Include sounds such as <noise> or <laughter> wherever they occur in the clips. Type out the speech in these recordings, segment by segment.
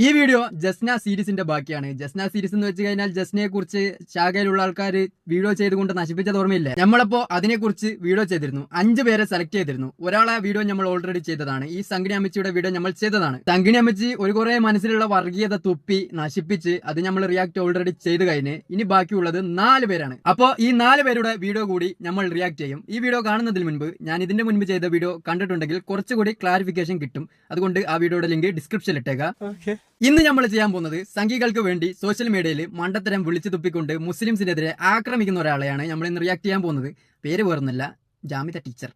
ഈ വീഡിയോ ജസ്ന സീരീസിന്റെ ബാക്കിയാണ്. ജസ്ന സീരീസ് എന്ന് വെച്ച് കഴിഞ്ഞാൽ ജസ്നയെ കുറിച്ച് ശാഖയിലുള്ള ആൾക്കാർ വീഡിയോ ചെയ്തുകൊണ്ട് നശിപ്പിച്ചത് ഓർമ്മയില്ലേ? നമ്മളപ്പോ അതിനെക്കുറിച്ച് വീഡിയോ ചെയ്തിരുന്നു. അഞ്ച് പേരെ സെലക്ട് ചെയ്തിരുന്നു. ഒരാളെ വീഡിയോ നമ്മൾ ഓൾറെഡി ചെയ്തതാണ്. ഈ സംഗിണി അമ്മച്ചിയുടെ വീഡിയോ നമ്മൾ ചെയ്തതാണ്. സംഗിണി അമ്മച്ചി ഒരു കുറെ മനസ്സിലുള്ള വർഗീയത തുപ്പി നശിപ്പിച്ച് അത് നമ്മൾ റിയാക്ട് ഓൾറെഡി ചെയ്ത് കഴിഞ്ഞ് ഇനി ബാക്കിയുള്ളത് നാല് പേരാണ്. അപ്പോ ഈ നാല് പേരുടെ വീഡിയോ കൂടി നമ്മൾ റിയാക്ട് ചെയ്യും. ഈ വീഡിയോ കാണുന്നതിന് മുൻപ് ഞാൻ ഇതിന്റെ മുൻപ് ചെയ്ത വീഡിയോ കണ്ടിട്ടുണ്ടെങ്കിൽ കുറച്ചുകൂടി ക്ലാരിഫിക്കേഷൻ കിട്ടും. അതുകൊണ്ട് ആ വീഡിയോയുടെ ലിങ്ക് ഡിസ്ക്രിപ്ഷനിൽ ഇട്ടേക്കാം. ഇന്ന് നമ്മൾ ചെയ്യാൻ പോകുന്നത് സംഘികൾക്ക് വേണ്ടി സോഷ്യൽ മീഡിയയിൽ മണ്ടത്തരം വിളിച്ചു തുപ്പിക്കൊണ്ട് മുസ്ലിംസിനെതിരെ ആക്രമിക്കുന്ന ഒരാളെയാണ് നമ്മൾ ഇന്ന് റിയാക്ട് ചെയ്യാൻ പോകുന്നത്. പേര് വേറൊന്നല്ല ജാമിത ടീച്ചർ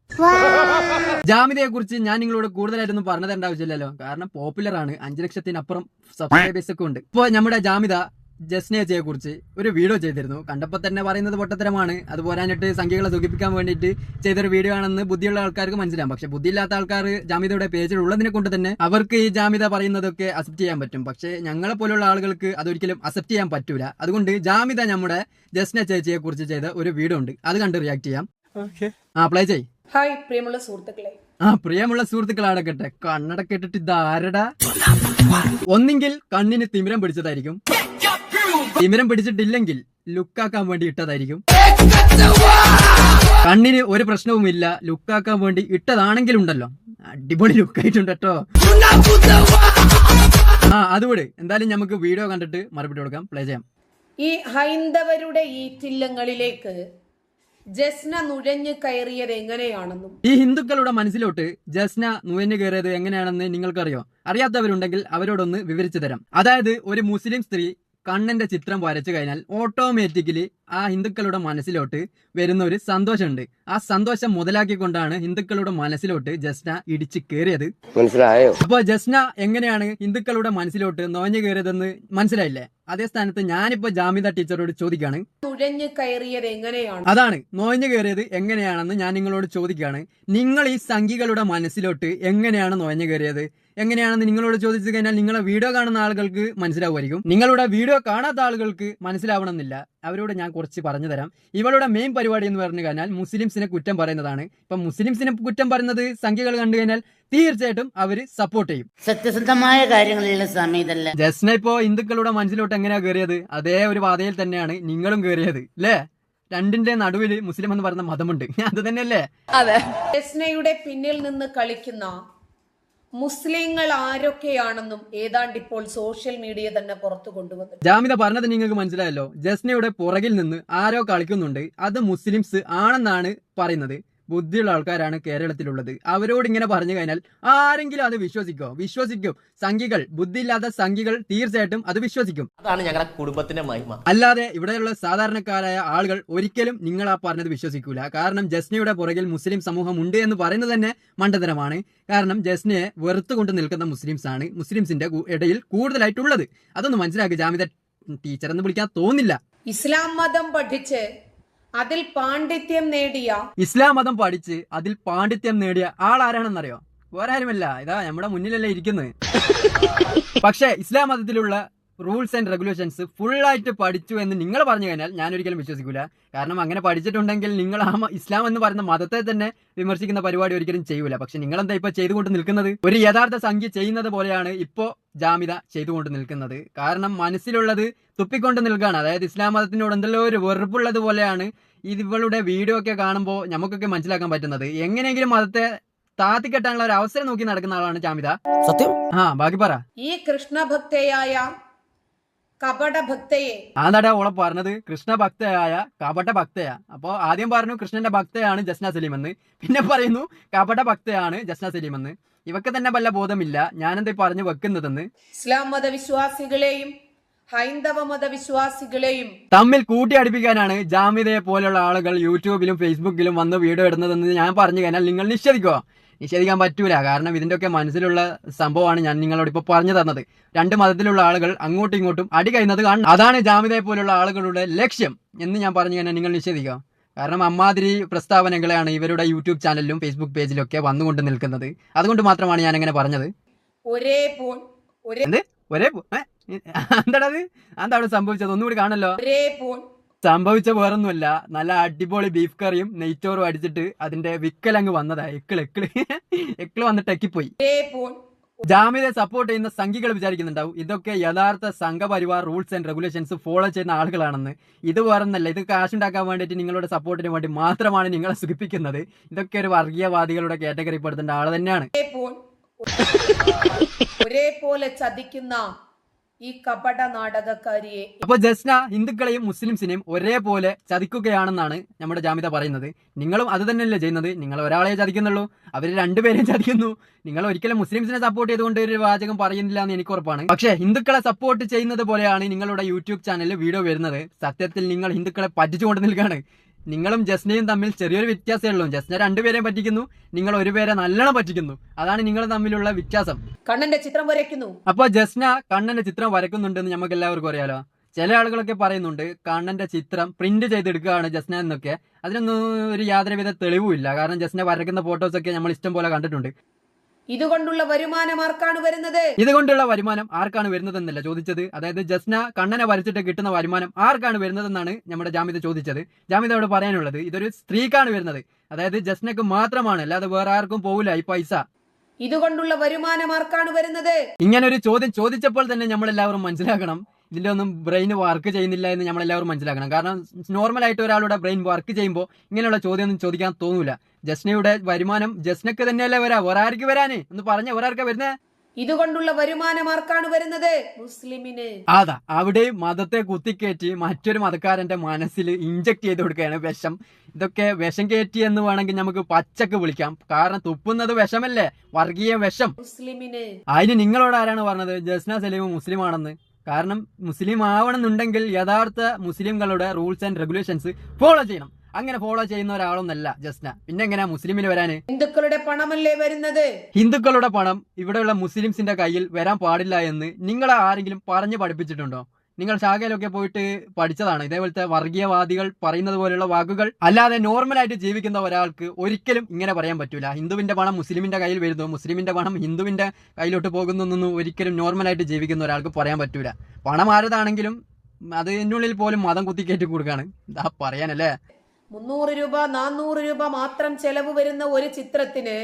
ജാമിതയെ കുറിച്ച് ഞാൻ നിങ്ങളോട് കൂടുതലായിട്ടൊന്നും പറഞ്ഞതേണ്ട ആവശ്യമില്ലല്ലോ. കാരണം പോപ്പുലർ ആണ് അഞ്ചു ലക്ഷത്തിനപ്പുറം സബ്സ്ക്രൈബേഴ്സ് ഒക്കെ ഉണ്ട്. ഇപ്പോൾ നമ്മുടെ ജാമിത ജസ്നേച്ചയെ കുറിച്ച് ഒരു വീഡിയോ ചെയ്തിരുന്നു. കണ്ടപ്പോൾ തന്നെ പറയുന്നത് പൊട്ടത്തരമാണ്. അത് പോരാഞ്ഞിട്ട് സംഖ്യകളെ സുഖിപ്പിക്കാൻ വേണ്ടിയിട്ട് ചെയ്തൊരു വീഡിയോ ആണെന്ന് ബുദ്ധിയുള്ള ആൾക്കാർക്ക് മനസ്സിലാവും. പക്ഷെ ബുദ്ധിയില്ലാത്ത ആൾക്കാർ ജാമ്യതയുടെ പേജിൽ ഉള്ളതിനെ കൊണ്ട് തന്നെ അവർക്ക് ഈ ജാമ്യത പറയുന്നതൊക്കെ അക്സെപ്റ്റ് ചെയ്യാൻ പറ്റും. പക്ഷെ ഞങ്ങളെ പോലുള്ള ആളുകൾക്ക് അതൊരിക്കലും അക്സെപ്റ്റ് ചെയ്യാൻ പറ്റൂല. അതുകൊണ്ട് ജാമ്യത നമ്മുടെ ജസ്ന ചേച്ചിയെ കുറിച്ച് ചെയ്ത ഒരു വീഡിയോ ഉണ്ട്. അത് കണ്ട് റിയാക്ട് ചെയ്യാം. ആ പ്ലേ ചെയ് ഹായ് പ്രിയമുള്ള സുഹൃത്തുക്കളെ. ആ പ്രിയമുള്ള സുഹൃത്തുക്കളാടക്കട്ടെ കണ്ണട ഇട്ടിട്ട് ഇതാരടാ? ഒന്നെങ്കിൽ കണ്ണിന് തിമിരം പിടിച്ചതായിരിക്കും. തിമിരം പിടിച്ചിട്ടില്ലെങ്കിൽ ലുക്കാക്കാൻ വേണ്ടി ഇട്ടതായിരിക്കും. കണ്ണിന് ഒരു പ്രശ്നവുമില്ല. ലുക്കാക്കാൻ വേണ്ടി ഇട്ടതാണെങ്കിലും ഉണ്ടല്ലോ. അടിപൊളി ലുക്കായിട്ടുണ്ട് കേട്ടോ. ആ അതുകൂടെ. എന്തായാലും നമുക്ക് വീഡിയോ കണ്ടിട്ട് മറുപടി കൊടുക്കാം. പ്ലേ ചെയ്യാം. ഈ ഹൈന്ദവരുടെ ഈറ്റില്ലങ്ങളിലേക്ക് ജസ്ന നുഴഞ്ഞു കയറിയത് എങ്ങനെയാണെന്നും. ഈ ഹിന്ദുക്കളുടെ മനസ്സിലോട്ട് ജസ്ന നുഴഞ്ഞു കയറിയത് എങ്ങനെയാണെന്ന് നിങ്ങൾക്കറിയോ? അറിയാത്തവരുണ്ടെങ്കിൽ അവരോടൊന്ന് വിവരിച്ചു തരാം. അതായത് ഒരു മുസ്ലിം സ്ത്രീ കണ്ണന്റെ ചിത്രം വരച്ചു കഴിഞ്ഞാൽ ഓട്ടോമാറ്റിക്കലി ആ ഹിന്ദുക്കളുടെ മനസ്സിലോട്ട് വരുന്ന ഒരു സന്തോഷമുണ്ട്. ആ സന്തോഷം മുതലാക്കിക്കൊണ്ടാണ് ഹിന്ദുക്കളുടെ മനസ്സിലോട്ട് ജസ്ന ഇടിച്ചു കയറിയത് മനസ്സിലായോ? അപ്പൊ ജസ്ന എങ്ങനെയാണ് ഹിന്ദുക്കളുടെ മനസ്സിലോട്ട് നോഞ്ഞു കയറിയതെന്ന് മനസ്സിലായില്ലേ? അതേ സ്ഥാനത്ത് ഞാനിപ്പോ ജാമിത ടീച്ചറോട് ചോദിക്കാണ് നുഴഞ്ഞു കയറിയത് എങ്ങനെയാണ്? അതാണ് നോഞ്ഞു കയറിയത് എങ്ങനെയാണെന്ന് ഞാൻ നിങ്ങളോട് ചോദിക്കുകയാണ്. നിങ്ങൾ ഈ സംഖികളുടെ മനസ്സിലോട്ട് എങ്ങനെയാണ് നോഞ്ഞു കയറിയത് എങ്ങനെയാണെന്ന് നിങ്ങളോട് ചോദിച്ചു കഴിഞ്ഞാൽ നിങ്ങളെ വീഡിയോ കാണുന്ന ആളുകൾക്ക് മനസ്സിലാവുമായിരിക്കും. നിങ്ങളുടെ വീഡിയോ കാണാത്ത ആളുകൾക്ക് മനസ്സിലാവണമെന്നില്ല. അവരോട് ഞാൻ കുറച്ച് പറഞ്ഞു തരാം. ഇവളുടെ മെയിൻ പരിപാടി എന്ന് പറഞ്ഞു കഴിഞ്ഞാൽ മുസ്ലിംസിനെ കുറ്റം പറയുന്നതാണ്. ഇപ്പൊ മുസ്ലിംസിനെ കുറ്റം പറയുന്നത് സംഖ്യകൾ കണ്ടു കഴിഞ്ഞാൽ തീർച്ചയായിട്ടും അവർ സപ്പോർട്ട് ചെയ്യും. സത്യസന്ധമായ കാര്യങ്ങളിലുള്ള സമയത്തല്ല. ജസ്ന ഇപ്പോ ഹിന്ദുക്കളുടെ മനസ്സിലോട്ട് എങ്ങനെയാ കയറിയത് അതേ ഒരു പാതയിൽ തന്നെയാണ് നിങ്ങളും കയറിയത് അല്ലേ രണ്ടിന്റെ നടുവിൽ മുസ്ലിം എന്ന് പറയുന്ന മതമുണ്ട്. <laughs> അത് തന്നെയല്ലേ? ജസ്നയുടെ പിന്നിൽ നിന്ന് കളിക്കുന്ന മുസ്ലിങ്ങൾ ആരൊക്കെയാണെന്നും ഏതാണ്ട് ഇപ്പോൾ സോഷ്യൽ മീഡിയ തന്നെ പുറത്തു കൊണ്ടുവന്നു ജാമിത പറഞ്ഞത് നിങ്ങൾക്ക് മനസ്സിലായല്ലോ. ജസ്നയുടെ പുറകിൽ നിന്ന് ആരോ കളിക്കുന്നുണ്ട്. അത് മുസ്ലിംസ് ആണെന്നാണ് പറയുന്നത്. ബുദ്ധിയുള്ള ആൾക്കാരാണ് കേരളത്തിലുള്ളത്. അവരോട് ഇങ്ങനെ പറഞ്ഞു കഴിഞ്ഞാൽ ആരെങ്കിലും അത് വിശ്വസിക്കോ? വിശ്വസിക്കും. സംഖികൾ ബുദ്ധിയില്ലാത്ത സംഖികൾ തീർച്ചയായിട്ടും അത് വിശ്വസിക്കും. അതാണ് ഞങ്ങളുടെ കുടുംബത്തിന്റെ മഹിമ. അല്ലാതെ ഇവിടെയുള്ള സാധാരണക്കാരായ ആളുകൾ ഒരിക്കലും നിങ്ങൾ ആ പറഞ്ഞത് വിശ്വസിക്കൂല. കാരണം ജസ്നയുടെ പുറകിൽ മുസ്ലിം സമൂഹം ഉണ്ട് എന്ന് പറയുന്നത് തന്നെ മണ്ടത്തരമാണ്. കാരണം ജസ്നയെ വെറുത്തുകൊണ്ട് നിൽക്കുന്ന മുസ്ലിംസ് ആണ് മുസ്ലിംസിന്റെ ഇടയിൽ കൂടുതലായിട്ടുള്ളത്. അതൊന്ന് മനസ്സിലാക്കി ജാമിത ടീച്ചർ എന്ന് വിളിക്കാൻ തോന്നില്ല. ഇസ്ലാം മതം പഠിച്ച് അതിൽ പാണ്ഡിത്യം നേടിയ ഇസ്ലാം മതം പഠിച്ച് അതിൽ പാണ്ഡിത്യം നേടിയ ആളാരാണെന്നറിയോ ഒരാരുമല്ല ഇതാ നമ്മുടെ മുന്നിലല്ലേ ഇരിക്കുന്നത്. പക്ഷേ ഇസ്ലാം മതത്തിലുള്ള റൂൾസ് ആൻഡ് റെഗുലേഷൻസ് ഫുള്ളായിട്ട് പഠിച്ചു എന്ന് നിങ്ങൾ പറഞ്ഞു കഴിഞ്ഞാൽ ഞാൻ ഒരിക്കലും വിശ്വസിക്കില്ല കാരണം അങ്ങനെ പഠിച്ചിട്ടുണ്ടെങ്കിൽ നിങ്ങൾ ആ ഇസ്ലാം എന്ന് പറയുന്ന മതത്തെ തന്നെ വിമർശിക്കുന്ന പരിപാടി ഒരിക്കലും ചെയ്യൂല. പക്ഷെ നിങ്ങൾ എന്താ ഇപ്പൊ ചെയ്തുകൊണ്ട് നിൽക്കുന്നത്? ഒരു യഥാർത്ഥ സംഖ്യ ചെയ്യുന്നത് പോലെയാണ് ഇപ്പോ ജാമിത ചെയ്തുകൊണ്ട് നിൽക്കുന്നത്. കാരണം മനസ്സിലുള്ളത് തുപ്പിക്കൊണ്ട് നിൽക്കുകയാണ്. അതായത് ഇസ്ലാം മതത്തിനോട് എന്തെല്ലോ ഒരു വെറുപ്പുള്ളത് പോലെയാണ് ഇവളുടെ വീഡിയോ ഒക്കെ കാണുമ്പോൾ നമുക്കൊക്കെ മനസ്സിലാക്കാൻ പറ്റുന്നത്. എങ്ങനെയെങ്കിലും മതത്തെ താത്തിക്കെട്ടാനുള്ള ഒരു അവസരം നോക്കി നടക്കുന്ന ആളാണ് ജാമിത. സത്യം? ആ ബാക്കി പറ. ഈ കൃഷ്ണഭക്തയായ കപടഭക്തയെ. ആന്താടാ ഓളെ പറഞ്ഞത്? കൃഷ്ണ ഭക്തയായ കപട ഭക്തയാ അപ്പോ ആദ്യം പറഞ്ഞു കൃഷ്ണന്റെ ഭക്തയാണ് ജസ്ന സലീം എന്ന് പിന്നെ പറയുന്നു കപട ഭക്തയാണ് ജസ്ന സലീം എന്ന് ഇവക്ക് തന്നെ വല്ല ബോധമില്ല. ഞാനെന്താ പറഞ്ഞു വെക്കുന്നതെന്ന്? ഇസ്ലാം മതവിശ്വാസികളെയും ഹൈന്ദവ മതവിശ്വാസികളെയും തമ്മിൽ കൂട്ടിയടിപ്പിക്കാനാണ് ജാമിതയെ പോലുള്ള ആളുകൾ യൂട്യൂബിലും ഫേസ്ബുക്കിലും വന്ന് വീഡിയോ ഇടുന്നതെന്ന് ഞാൻ പറഞ്ഞു കഴിഞ്ഞാൽ നിങ്ങൾ നിഷേധിക്കോ നിഷേധിക്കാൻ പറ്റൂല. കാരണം ഇതിന്റെയൊക്കെ മനസ്സിലുള്ള സംഭവമാണ് ഞാൻ നിങ്ങളോട് ഇപ്പോൾ പറഞ്ഞു തന്നത്. രണ്ട് മതത്തിലുള്ള ആളുകൾ അങ്ങോട്ടും ഇങ്ങോട്ടും അടി കഴിയുന്നത് കാണണം. അതാണ് ജാമ്യതയെ പോലുള്ള ആളുകളുടെ ലക്ഷ്യം എന്ന് ഞാൻ പറഞ്ഞു കഴിഞ്ഞാൽ നിങ്ങൾ നിഷേധിക്കാം കാരണം അമ്മാതിരി പ്രസ്താവനകളാണ് ഇവരുടെ യൂട്യൂബ് ചാനലിലും ഫേസ്ബുക്ക് പേജിലും ഒക്കെ വന്നുകൊണ്ട് നിൽക്കുന്നത്. അതുകൊണ്ട് മാത്രമാണ് ഞാൻ അങ്ങനെ പറഞ്ഞത്. ഒരേ ഒരേ എന്ത്? ഒരേ പോ- ഏ? അത്? എന്താ സംഭവിച്ചത്? ഒന്നുകൂടി കാണല്ലോ ഒരേ സംഭവിച്ച വേറൊന്നുമല്ല. നല്ല അടിപൊളി ബീഫ് കറിയും നെയ്ച്ചോറും അടിച്ചിട്ട് അതിന്റെ വിക്കലങ്ങ് വന്നതാ. എക്കിൾ എക്കിൾ. എക്കിൾ വന്നിട്ട് എക്കിപ്പോയി ജാമ്യത്തെ സപ്പോർട്ട് ചെയ്യുന്ന സംഘികൾ വിചാരിക്കുന്നുണ്ടാവും. ഇതൊക്കെ യഥാർത്ഥ Sangh Parivar rules and regulations follow ചെയ്യുന്ന ആളുകളാണെന്ന്. ഇത് വേറൊന്നല്ല. ഇത് കാശ് ഉണ്ടാക്കാൻ വേണ്ടിയിട്ട് നിങ്ങളുടെ സപ്പോർട്ടിന് വേണ്ടി മാത്രമാണ് നിങ്ങളെ സുഖിപ്പിക്കുന്നത്. ഇതൊക്കെ ഒരു വർഗീയവാദികളുടെ കാറ്റഗറി പെടുത്തേണ്ട ആൾ തന്നെയാണ്. ഒരേപോലെ ചതിക്കുന്ന ഈ കപട നാടകക്കാരിയെ അപ്പൊ ജസ്ന ഹിന്ദുക്കളെയും മുസ്ലിംസിനെയും ഒരേപോലെ ചതിക്കുകയാണെന്നാണ് നമ്മുടെ ജാമിത പറയുന്നത്. നിങ്ങളും അത് തന്നെയല്ലേ ചെയ്യുന്നത്? നിങ്ങൾ ഒരാളെ ചതിക്കുന്നുള്ളൂ. അവർ രണ്ടുപേരെയും ചതിക്കുന്നു. നിങ്ങൾ ഒരിക്കലും മുസ്ലിംസിനെ സപ്പോർട്ട് ചെയ്തുകൊണ്ട് ഒരു വാചകം പറയുന്നില്ല എന്ന് എനിക്ക് ഉറപ്പാണ്. പക്ഷേ ഹിന്ദുക്കളെ സപ്പോർട്ട് ചെയ്യുന്നത് പോലെയാണ് നിങ്ങളുടെ യൂട്യൂബ് ചാനലിൽ വീഡിയോ വരുന്നത്. സത്യത്തിൽ നിങ്ങൾ ഹിന്ദുക്കളെ പറ്റിച്ചുകൊണ്ട് നിൽക്കുകയാണ്. നിങ്ങളും ജസ്നയും തമ്മിൽ ചെറിയൊരു വ്യത്യാസമേ ഉള്ളൂ ജസ്ന രണ്ടുപേരെയും പറ്റിക്കുന്നു നിങ്ങൾ ഒരു പേരെ നല്ലോണം പറ്റിക്കുന്നു. അതാണ് നിങ്ങൾ തമ്മിലുള്ള വ്യത്യാസം. കണ്ണന്റെ ചിത്രം വരയ്ക്കുന്നു. അപ്പൊ ജസ്ന കണ്ണന്റെ ചിത്രം വരയ്ക്കുന്നുണ്ടെന്ന് നമുക്ക് എല്ലാവർക്കും അറിയാലോ. ചില ആളുകളൊക്കെ പറയുന്നുണ്ട് കണ്ണന്റെ ചിത്രം പ്രിന്റ് ചെയ്തെടുക്കുകയാണ് ജസ്ന എന്നൊക്കെ. അതിനൊന്നും ഒരു യാതൊരുവിധ തെളിവുമില്ല. കാരണം ജസ്ന വരയ്ക്കുന്ന ഫോട്ടോസ് ഒക്കെ നമ്മൾ ഇഷ്ടം പോലെ കണ്ടിട്ടുണ്ട്. ഇതുകൊണ്ടുള്ള വരുമാനം ആർക്കാണ് വരുന്നത്? ഇതുകൊണ്ടുള്ള വരുമാനം ആർക്കാണ് വരുന്നതെന്നല്ല ചോദിച്ചത്. അതായത് ജസ്ന കണ്ണനെ വരച്ചിട്ട് കിട്ടുന്ന വരുമാനം ആർക്കാണ് വരുന്നതെന്നാണ് നമ്മുടെ ജാമിത ചോദിച്ചത്. ജാമിത അവിടെ പറയാനുള്ളത് ഇതൊരു സ്ത്രീക്കാണ് വരുന്നത്. അതായത് ജസ്നക്ക് മാത്രമാണ് അല്ലാതെ വേറെ ആർക്കും പോവില്ല ഈ പൈസ. ഇതുകൊണ്ടുള്ള വരുമാനം ആർക്കാണ് വരുന്നത്? ഇങ്ങനെ ഒരു ചോദ്യം ചോദിച്ചപ്പോൾ തന്നെ നമ്മൾ എല്ലാവരും മനസ്സിലാക്കണം. ഇതിന്റെ ഒന്നും ബ്രെയിൻ വർക്ക് ചെയ്യുന്നില്ല എന്ന് നമ്മൾ എല്ലാവരും മനസ്സിലാക്കണം. കാരണം നോർമൽ ആയിട്ട് ഒരാളുടെ ബ്രെയിൻ വർക്ക് ചെയ്യുമ്പോൾ ഇങ്ങനെയുള്ള ചോദ്യം ഒന്നും ചോദിക്കാൻ തോന്നൂല. ജസ്നയുടെ വരുമാനം ജസ്നക്ക് തന്നെയല്ലേ വരാ? ഒരാർക്ക് വരാന്? എന്ന് പറഞ്ഞ ഒരാർക്കാ വരുന്നേ? ഇതുകൊണ്ടുള്ള വരുമാനം ആർക്കാണ് വരുന്നത്? മുസ്ലിമിന്. അതാ അവിടെ മതത്തെ കുത്തിക്കയറ്റി മറ്റൊരു മതക്കാരന്റെ മനസ്സിൽ ഇഞ്ചക്ട് ചെയ്ത് കൊടുക്കുകയാണ് വിഷം. ഇതൊക്കെ വിഷം കയറ്റി എന്ന് വേണമെങ്കിൽ നമുക്ക് പച്ചക്ക് വിളിക്കാം. കാരണം തുപ്പുന്നത് വിഷമല്ലേ? വർഗീയ വിഷം. മുസ്ലിമിന്. അതിന് നിങ്ങളോട് ആരാണ് പറഞ്ഞത്? ജസ്ന സലീം മുസ്ലിം ആണെന്ന് കാരണം മുസ്ലിം ആവണമെന്നുണ്ടെങ്കിൽ യഥാർത്ഥ മുസ്ലിംകളുടെ റൂൾസ് ആൻഡ് റെഗുലേഷൻസ് ഫോളോ ചെയ്യണം. അങ്ങനെ ഫോളോ ചെയ്യുന്ന ഒരാളൊന്നല്ല ജസ്ന. പിന്നെ എങ്ങനെയാ മുസ്ലിമിന് വരാന്? ഹിന്ദുക്കളുടെ പണമല്ലേ വരുന്നത്? ഹിന്ദുക്കളുടെ പണം ഇവിടെയുള്ള മുസ്ലിംസിന്റെ കയ്യിൽ വരാൻ പാടില്ല എന്ന് നിങ്ങളെ ആരെങ്കിലും പറഞ്ഞു പഠിപ്പിച്ചിട്ടുണ്ടോ? നിങ്ങൾ ശാഖയിലൊക്കെ പോയിട്ട് പഠിച്ചതാണ്. ഇതേപോലത്തെ വർഗീയവാദികൾ പറയുന്നത് പോലെയുള്ള വാക്കുകൾ. അല്ലാതെ നോർമൽ ആയിട്ട് ജീവിക്കുന്ന ഒരാൾക്ക് ഒരിക്കലും ഇങ്ങനെ പറയാൻ പറ്റൂല. ഹിന്ദുവിന്റെ പണം മുസ്ലിമിന്റെ കയ്യിൽ വരുന്നു. മുസ്ലിമിന്റെ പണം ഹിന്ദുവിന്റെ കയ്യിലോട്ട് പോകുന്നു എന്നൊന്നും ഒരിക്കലും നോർമലായിട്ട് ജീവിക്കുന്ന ഒരാൾക്ക് പറയാൻ പറ്റൂല. പണം ആരതാണെങ്കിലും അതിനുള്ളിൽ പോലും മതം കുത്തിക്കയറ്റി കൊടുക്കാണ് എന്താ പറയാനല്ലേ? മുന്നൂറ് രൂപ നാന്നൂറ് രൂപ മാത്രം ചെലവ് വരുന്ന ഒരു ചിത്രത്തിന്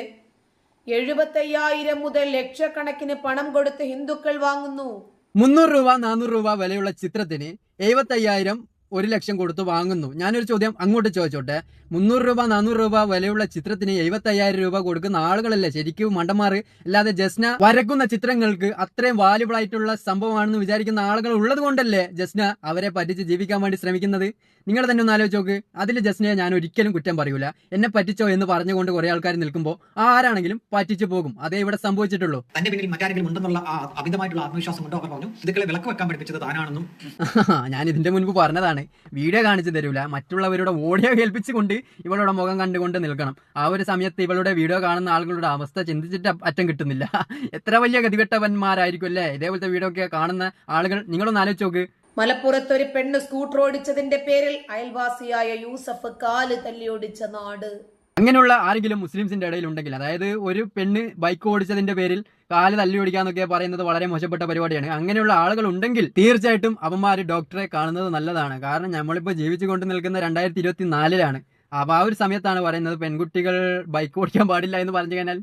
എഴുപത്തയ്യായിരം മുതൽ ലക്ഷക്കണക്കിന് പണം കൊടുത്ത് ഹിന്ദുക്കൾ വാങ്ങുന്നു. മുന്നൂറ് രൂപ നാനൂറ് രൂപ വിലയുള്ള ചിത്രത്തിന് എഴുപത്തയ്യായിരം ഒരു ലക്ഷം കൊടുത്ത് വാങ്ങുന്നു. ഞാനൊരു ചോദ്യം അങ്ങോട്ട് ചോദിച്ചോട്ടെ. മുന്നൂറ് രൂപ നാനൂറ് രൂപ വിലയുള്ള ചിത്രത്തിന് എഴുപത്തയ്യായിരം രൂപ കൊടുക്കുന്ന ആളുകളല്ലേ? ശരിക്കും മണ്ടന്മാർ അല്ലാതെ ജസ്ന വരക്കുന്ന ചിത്രങ്ങൾക്ക് അത്രയും വാല്യുബിൾ ആയിട്ടുള്ള സംഭവമാണെന്ന് വിചാരിക്കുന്ന ആളുകൾ ഉള്ളത് കൊണ്ടല്ലേ ജസ്ന അവരെ പറ്റിച്ച് ജീവിക്കാൻ വേണ്ടി ശ്രമിക്കുന്നത്? നിങ്ങൾ തന്നെ ഒന്ന് ആലോചിച്ച് നോക്ക്. അതിൽ ജസ്നയെ ഞാൻ ഒരിക്കലും കുറ്റം പറയൂല. എന്നെ പറ്റിച്ചോ എന്ന് പറഞ്ഞുകൊണ്ട് കുറെ ആൾക്കാർ നിൽക്കുമ്പോൾ ആരാണെങ്കിലും പറ്റിച്ചു പോകും. അതേ ഇവിടെ സംഭവിച്ചിട്ടുള്ളൂ. തന്റെ പിന്നിൽ മറ്റാരെങ്കിലും ഉണ്ടെന്നുള്ള അമിതമായിട്ടുള്ള ആത്മവിശ്വാസം കൊണ്ട് അവർ പറഞ്ഞു. ഇതൊക്കെ വിളക്ക് വെക്കാൻ പഠിപ്പിച്ചത് താനാണെന്നും. <laughs> ഞാൻ ഇതിന്റെ മുൻപ് പറഞ്ഞതാണ്. വീഡിയോ കാണിച്ചു തരില്ല മറ്റുള്ളവരുടെ ഓഡിയോ കേൾപ്പിച്ചുകൊണ്ട് ഇവളുടെ മുഖം കണ്ടുകൊണ്ട് നിൽക്കണം. ആ ഒരു സമയത്ത് ഇവളുടെ വീഡിയോ കാണുന്ന ആളുകളുടെ അവസ്ഥ ചിന്തിച്ചിട്ട് അറ്റം കിട്ടുന്നില്ല. <laughs> എത്ര വലിയ ഗതികെട്ടവന്മാരായിരിക്കും അല്ലേ ഇതേപോലത്തെ വീഡിയോ ഒക്കെ കാണുന്ന ആളുകൾ നിങ്ങളൊന്ന് ആലോചിച്ച് നോക്ക്. മലപ്പുറത്ത് ഒരു പെണ്ണ് സ്കൂട്ടർ ഓടിച്ചതിന്റെ പേരിൽ അയൽവാസിയായ യൂസഫ് കാൽ തല്ലിയോടിച്ച നാട്. അങ്ങനെയുള്ള ആരെങ്കിലും മുസ്ലിംസിന്റെ ഇടയിൽ ഉണ്ടെങ്കിൽ അതായത് ഒരു പെണ്ണ് ബൈക്ക് ഓടിച്ചതിന്റെ പേരിൽ കാൽ തല്ലി ഓടിക്കാന്നൊക്കെ പറയുന്നത് വളരെ മോശപ്പെട്ട പരിപാടിയാണ്. അങ്ങനെയുള്ള ആളുകൾ ഉണ്ടെങ്കിൽ തീർച്ചയായിട്ടും അവന്മാര് ഡോക്ടറെ കാണുന്നത് നല്ലതാണ്. കാരണം നമ്മളിപ്പോൾ ജീവിച്ചു കൊണ്ട് നിൽക്കുന്ന രണ്ടായിരത്തി ഇരുപത്തി നാലിലാണ് അപ്പൊ ആ ഒരു സമയത്താണ് പറയുന്നത് പെൺകുട്ടികൾ ബൈക്ക് ഓടിക്കാൻ പാടില്ല എന്ന് പറഞ്ഞു കഴിഞ്ഞാൽ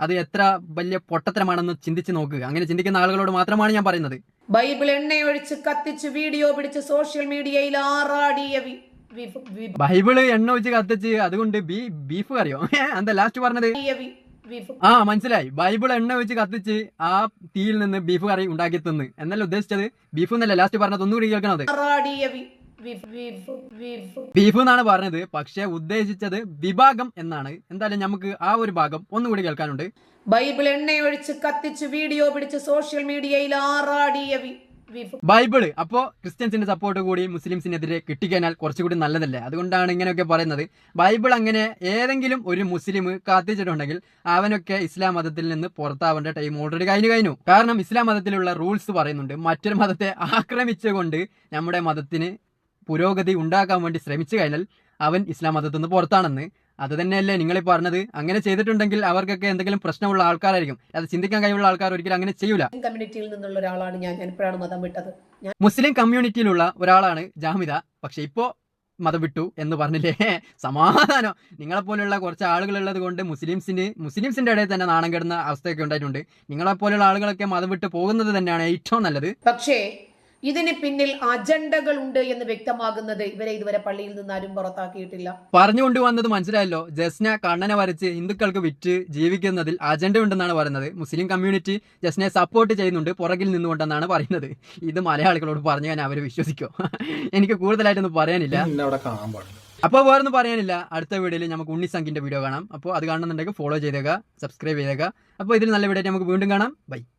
അത് എത്ര വലിയ പൊട്ടത്തരമാണെന്ന് ചിന്തിച്ച് നോക്കുക. അങ്ങനെ ചിന്തിക്കുന്ന ആളുകളോട് മാത്രമാണ് ഞാൻ പറയുന്നത്. ബൈബിൾ എണ്ണയൊഴിച്ച് കത്തിച്ച് വീഡിയോ പിടിച്ച് സോഷ്യൽ മീഡിയയിൽ ആറാടിയ ബൈബിൾ എണ്ണ ഒഴിച്ച് കത്തിച്ച് അതുകൊണ്ട് ബി ബീഫ് കറിയോ? എന്താ ലാസ്റ്റ് പറഞ്ഞത്? ആ മനസ്സിലായി. ബൈബിൾ എണ്ണ വെച്ച് കത്തിച്ച് ആ തീയിൽ നിന്ന് ബീഫ് കറി ഉണ്ടാക്കി തിന്ന്. എന്നല്ല ഉദ്ദേശിച്ചത്? ബീഫ് എന്നല്ല? ലാസ്റ്റ് പറഞ്ഞത് ഒന്നുകൂടി കേൾക്കണത് ബീഫ് എന്നാണ് പറഞ്ഞത്. പക്ഷെ ഉദ്ദേശിച്ചത് വിഭാഗം എന്നാണ്. എന്തായാലും നമുക്ക് ആ ഒരു ഭാഗം ഒന്നുകൂടി കേൾക്കാനുണ്ട്. ബൈബിൾ എണ്ണയൊഴിച്ച് കത്തിച്ച് വീഡിയോ പിടിച്ച് സോഷ്യൽ മീഡിയയിൽ ആറാടിയ ബൈബിൾ. അപ്പോ ക്രിസ്ത്യൻസിന്റെ സപ്പോർട്ട് കൂടി മുസ്ലിംസിനെതിരെ കിട്ടിക്കഴിഞ്ഞാൽ കുറച്ചുകൂടി നല്ലതല്ലേ? അതുകൊണ്ടാണ് ഇങ്ങനെയൊക്കെ പറയുന്നത്. ബൈബിൾ അങ്ങനെ ഏതെങ്കിലും ഒരു മുസ്ലിം കാത്തിച്ചിട്ടുണ്ടെങ്കിൽ അവനൊക്കെ ഇസ്ലാം മതത്തിൽ നിന്ന് പുറത്താവേണ്ട ടൈം ഓൾറെഡി കഴിഞ്ഞു കഴിഞ്ഞു. കാരണം ഇസ്ലാം മതത്തിലുള്ള റൂൾസ് പറയുന്നുണ്ട്. മറ്റൊരു മതത്തെ ആക്രമിച്ചുകൊണ്ട് നമ്മുടെ മതത്തിന് പുരോഗതി ഉണ്ടാക്കാൻ വേണ്ടി ശ്രമിച്ചു കഴിഞ്ഞാൽ അവൻ ഇസ്ലാം മതത്തിൽ നിന്ന് പുറത്താണെന്ന് അത് തന്നെയല്ലേ നിങ്ങൾ പറഞ്ഞത്. അങ്ങനെ ചെയ്തിട്ടുണ്ടെങ്കിൽ അവർക്കൊക്കെ എന്തെങ്കിലും പ്രശ്നമുള്ള ആൾക്കാരായിരിക്കും. അത് ചിന്തിക്കാൻ കഴിവുള്ള ആൾക്കാർ ഒരിക്കലും അങ്ങനെ ചെയ്യൂല. കമ്മ്യൂണിറ്റിയിൽ നിന്നുള്ള ഒരാളാണ് ഞാൻ. മതം വിട്ടത്. മുസ്ലിം കമ്മ്യൂണിറ്റിയിലുള്ള ഒരാളാണ് ജാമിദ പക്ഷെ ഇപ്പോ മതം വിട്ടു എന്ന് പറഞ്ഞില്ലേ? <laughs> സമാധാനം. നിങ്ങളെപ്പോലുള്ള കുറച്ച് ആളുകൾ ഉള്ളത് കൊണ്ട് മുസ്ലിംസിന് മുസ്ലിംസിന്റെ ഇടയിൽ തന്നെ നാണം കെടുന്ന അവസ്ഥയൊക്കെ ഉണ്ടായിട്ടുണ്ട്. നിങ്ങളെപ്പോലുള്ള ആളുകളൊക്കെ മതം വിട്ട് പോകുന്നത് തന്നെയാണ് ഏറ്റവും നല്ലത്. പക്ഷേ ഇതിന് പിന്നിൽ അജണ്ടകൾ ഉണ്ട് എന്ന് വ്യക്തമാകുന്നത് ഇവരെ ഇതുവരെ പള്ളിയിൽ നിന്ന് ആരും പുറത്താക്കിയിട്ടില്ല. പറഞ്ഞുകൊണ്ട് വന്നത് മനസ്സിലായല്ലോ. ജസ്ന കണ്ണനെ വരച്ച് ഹിന്ദുക്കൾക്ക് വിറ്റ് ജീവിക്കുന്നതിൽ അജണ്ട ഉണ്ടെന്നാണ് പറയുന്നത്. മുസ്ലിം കമ്മ്യൂണിറ്റി ജസ്നയെ സപ്പോർട്ട് ചെയ്യുന്നുണ്ട് പുറകിൽ നിന്നുകൊണ്ടെന്നാണ് പറയുന്നത്. ഇത് മലയാളികളോട് പറഞ്ഞു ഞാൻ അവർ വിശ്വസിക്കോ. <laughs> എനിക്ക് കൂടുതലായിട്ടൊന്നും പറയാനില്ല. അപ്പോൾ വേറൊന്നും പറയാനില്ല. അടുത്ത വീഡിയോയിൽ നമുക്ക് ഉണ്ണി ഉണ്ണിസംഖിന്റെ വീഡിയോ കാണാം. അപ്പോൾ അത് കാണുന്നുണ്ടെങ്കിൽ ഫോളോ ചെയ്തേക്കുക സബ്സ്ക്രൈബ് ചെയ്തേക്കുക അപ്പോൾ ഇതിൽ നല്ല വീഡിയോ നമുക്ക് വീണ്ടും കാണാം. ബൈ